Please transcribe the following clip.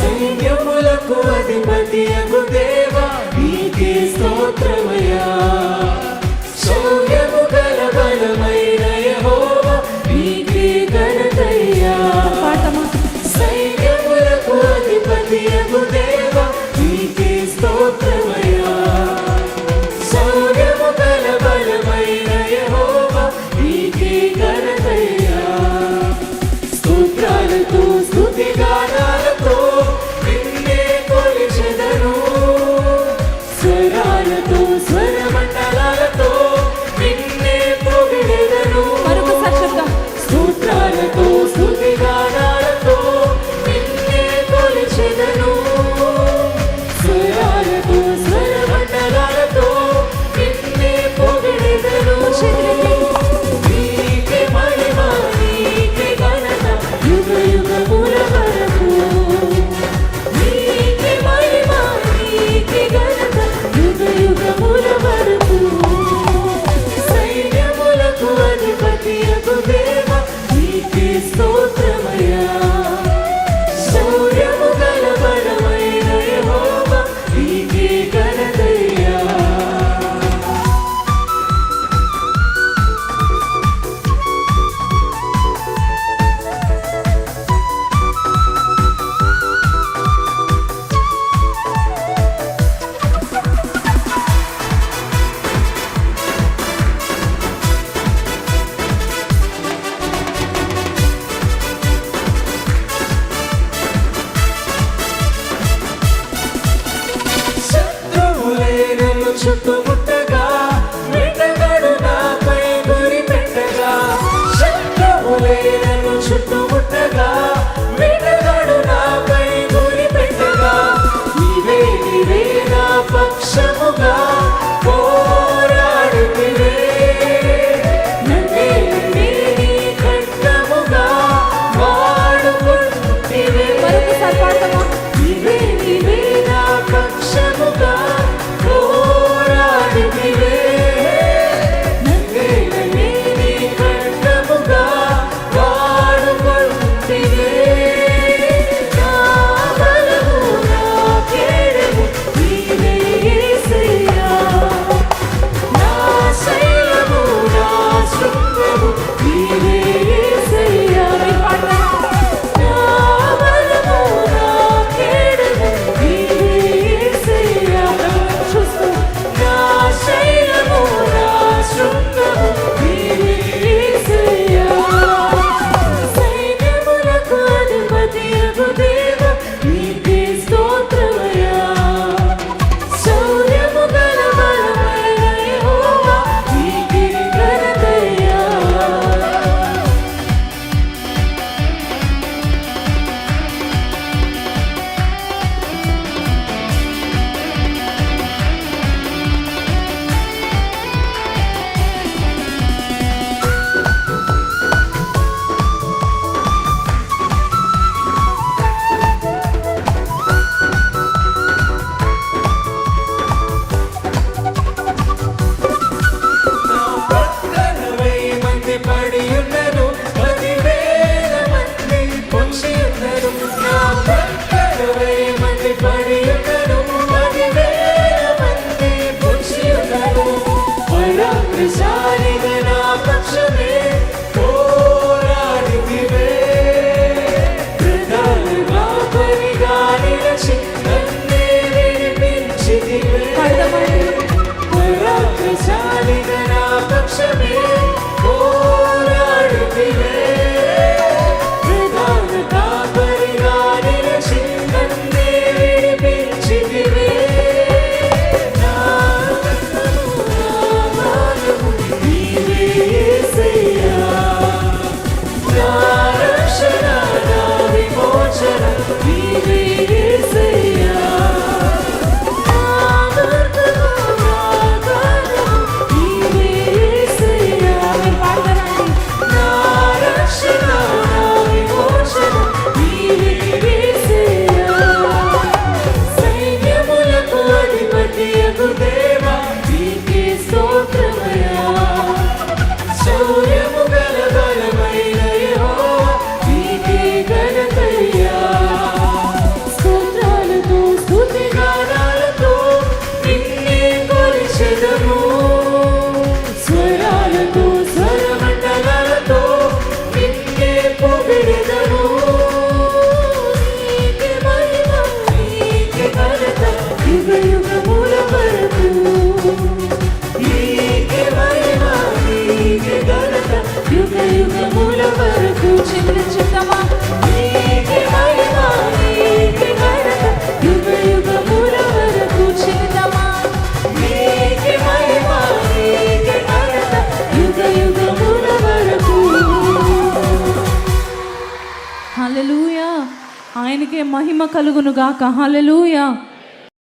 సైన్యములకు అధిపతి అగు దేవా నీకే స్తోత్రమయా Teşekkür ederim. చుట్టుముట్టగా మెట్టగాడు నాపై గురి పెట్టగా శక్తములేనను చుట్టూ ఆయనకే మహిమ కలుగును గాక